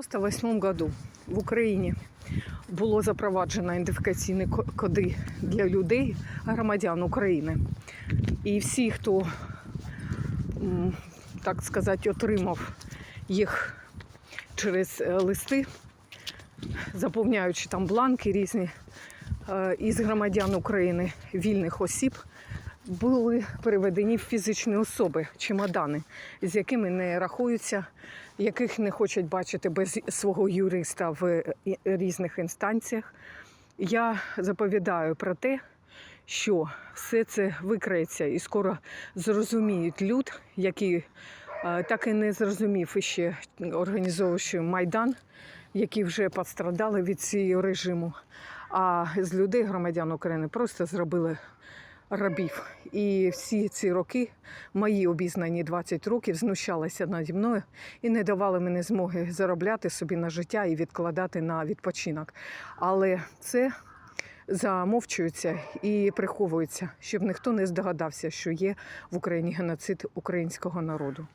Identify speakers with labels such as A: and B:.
A: 98 году в Україні було запроваджено ідентифікаційні коди для людей, громадян України. І всі, хто, так сказати, отримав їх через е, листи, заповняючи там бланки різні е, із громадян України, вільних осіб, були переведені в фізичні особи, чемодани, з якими не рахуються, яких не хочуть бачити без свого юриста в е, різних інстанціях. Я заповідаю про те, що все це викриється і скоро зрозуміють люд, який е, так і не зрозумів іще організовуючи Майдан, які вже пострадали від цього режиму. А з людей, громадян України, просто зробили рабів. І всі ці роки, мої обізнані 20 років, знущалися наді мною і не давали мені змоги заробляти собі на життя і відкладати на відпочинок. Але це замовчується і приховується, щоб ніхто не здогадався, що є в Україні геноцид українського народу.